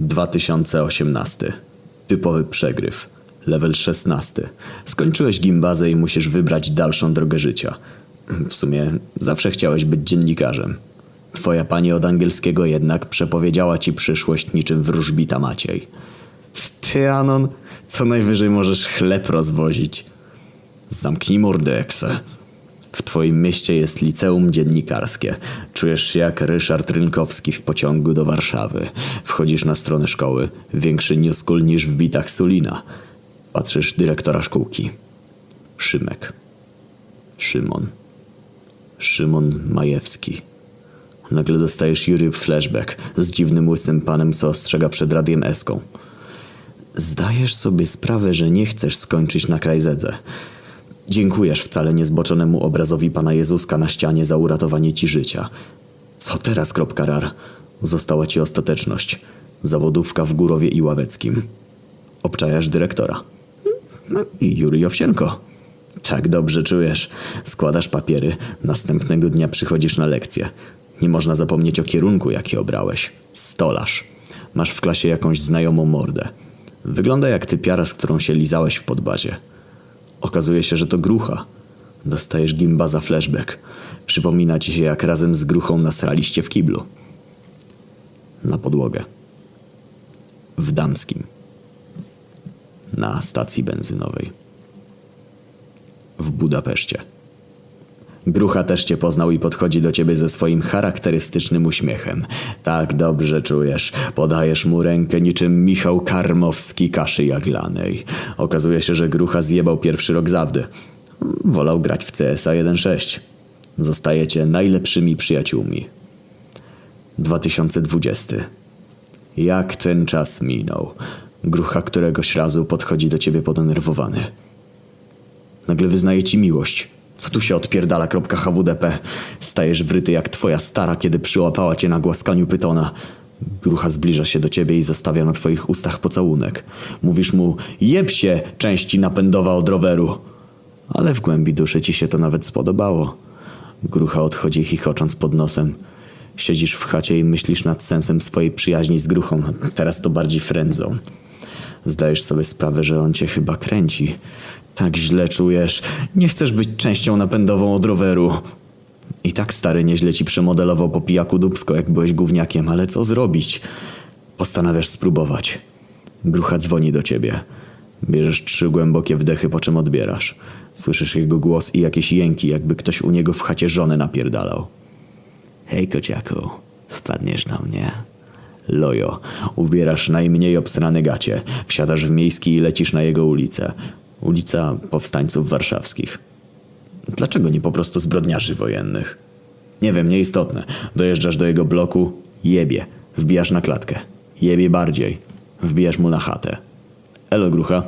2018. Typowy przegryw. Level 16. Skończyłeś gimbazę i musisz wybrać dalszą drogę życia. W sumie zawsze chciałeś być dziennikarzem. Twoja pani od angielskiego jednak przepowiedziała ci przyszłość niczym wróżbita Maciej. Ty, Anon, co najwyżej możesz chleb rozwozić. Zamknij mordę. W twoim mieście jest liceum dziennikarskie. Czujesz się jak Ryszard Rynkowski w pociągu do Warszawy. Wchodzisz na stronę szkoły. Większy new school niż w bitach Sulina. Patrzysz dyrektora szkółki. Szymek. Szymon. Szymon Majewski. Nagle dostajesz Jury flashback z dziwnym łysym panem, co ostrzega przed radiem Eską. Zdajesz sobie sprawę, że nie chcesz skończyć na krajzedze. Dziękujesz wcale niezboczonemu obrazowi Pana Jezuska na ścianie za uratowanie ci życia. Co teraz, kropka rar? Została ci ostateczność. Zawodówka w Górowie i Ławeckim. Obczajasz dyrektora. No i Jury Owsienko. Tak dobrze czujesz. Składasz papiery, następnego dnia przychodzisz na lekcję. Nie można zapomnieć o kierunku, jaki obrałeś. Stolarz. Masz w klasie jakąś znajomą mordę. Wygląda jak typiara, z którą się lizałeś w podbazie. Okazuje się, że to grucha. Dostajesz gimba za flashback. Przypomina ci się, jak razem z gruchą nasraliście w kiblu. Na podłogę. W Damskim. Na stacji benzynowej. W Budapeszcie. Grucha też cię poznał i podchodzi do ciebie ze swoim charakterystycznym uśmiechem. Tak dobrze czujesz. Podajesz mu rękę niczym Michał Karmowski kaszy jaglanej. Okazuje się, że Grucha zjebał pierwszy rok zawdy. Wolał grać w CSA 1.6. Zostajecie najlepszymi przyjaciółmi. 2020. Jak ten czas minął. Grucha któregoś razu podchodzi do ciebie podenerwowany. Nagle wyznaje ci miłość. Co tu się odpierdala, kropka HWDP? Stajesz wryty jak twoja stara, kiedy przyłapała cię na głaskaniu pytona. Grucha zbliża się do ciebie i zostawia na twoich ustach pocałunek. Mówisz mu, jeb się, części napędowa od roweru. Ale w głębi duszy ci się to nawet spodobało. Grucha odchodzi chichocząc pod nosem. Siedzisz w chacie i myślisz nad sensem swojej przyjaźni z Gruchą. Teraz to bardziej friendzone. Zdajesz sobie sprawę, że on cię chyba kręci. Tak źle czujesz. Nie chcesz być częścią napędową od roweru. I tak stary nieźle ci przemodelował po pijaku dubsko, jak byłeś gówniakiem, ale co zrobić? Postanawiasz spróbować. Grucha dzwoni do ciebie. Bierzesz trzy głębokie wdechy, po czym odbierasz. Słyszysz jego głos i jakieś jęki, jakby ktoś u niego w chacie żonę napierdalał. Hej kociaku, wpadniesz do mnie? Lojo, ubierasz najmniej obsrane gacie, wsiadasz w miejski i lecisz na jego ulicę. Ulica Powstańców Warszawskich. Dlaczego nie po prostu zbrodniarzy wojennych? Nie wiem, nieistotne. Dojeżdżasz do jego bloku, jebie. Wbijasz na klatkę. Jebie bardziej. Wbijasz mu na chatę. Elo grucha.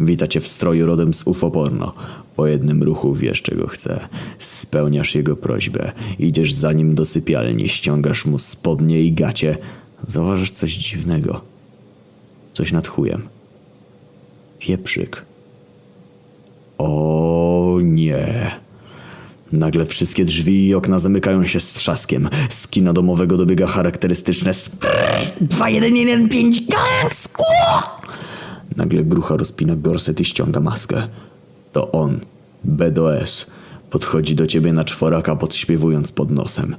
Wita cię w stroju rodem z UFO porno. Po jednym ruchu wiesz czego chce. Spełniasz jego prośbę. Idziesz za nim do sypialni, ściągasz mu spodnie i gacie. Zauważysz coś dziwnego. Coś nad chujem. Pieprzyk. O nie. Nagle wszystkie drzwi i okna zamykają się z trzaskiem. Z kina domowego dobiega charakterystyczne skr- 2115 gang skło! Nagle grucha rozpina gorset i ściąga maskę. To on, BDS, podchodzi do ciebie na czworaka podśpiewując pod nosem.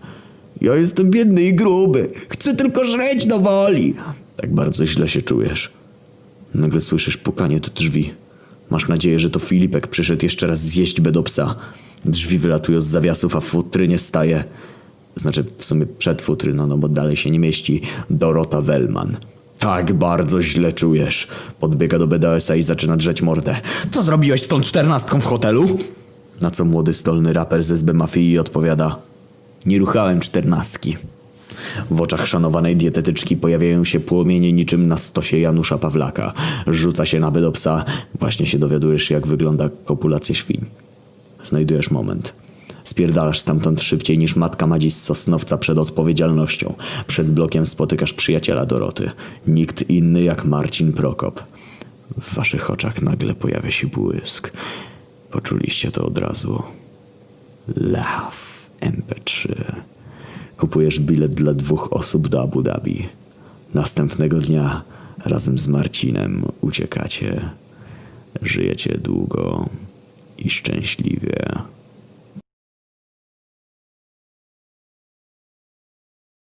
Ja jestem biedny i gruby, chcę tylko żreć do woli. Tak bardzo źle się czujesz. Nagle słyszysz pukanie do drzwi. Masz nadzieję, że to Filipek przyszedł jeszcze raz zjeść bedopsa. Drzwi wylatują z zawiasów, a w futrynie staje... Znaczy w sumie przed futryną, no bo dalej się nie mieści. Dorota Wellman. Tak bardzo źle czujesz. Podbiega do BDS-a i zaczyna drzeć mordę. Co zrobiłeś z tą czternastką w hotelu? Na co młody stolny raper ze SB Mafii odpowiada. Nie ruchałem czternastki. W oczach szanowanej dietetyczki pojawiają się płomienie niczym na stosie Janusza Pawlaka. Rzuca się na bedopsa. Właśnie się dowiadujesz, jak wygląda kopulacja świń. Znajdujesz moment. Spierdalasz stamtąd szybciej niż matka ma dziś z Sosnowca przed odpowiedzialnością. Przed blokiem spotykasz przyjaciela Doroty. Nikt inny jak Marcin Prokop. W waszych oczach nagle pojawia się błysk. Poczuliście to od razu. Love MP3. Kupujesz bilet dla dwóch osób do Abu Dhabi. Następnego dnia razem z Marcinem uciekacie. Żyjecie długo i szczęśliwie.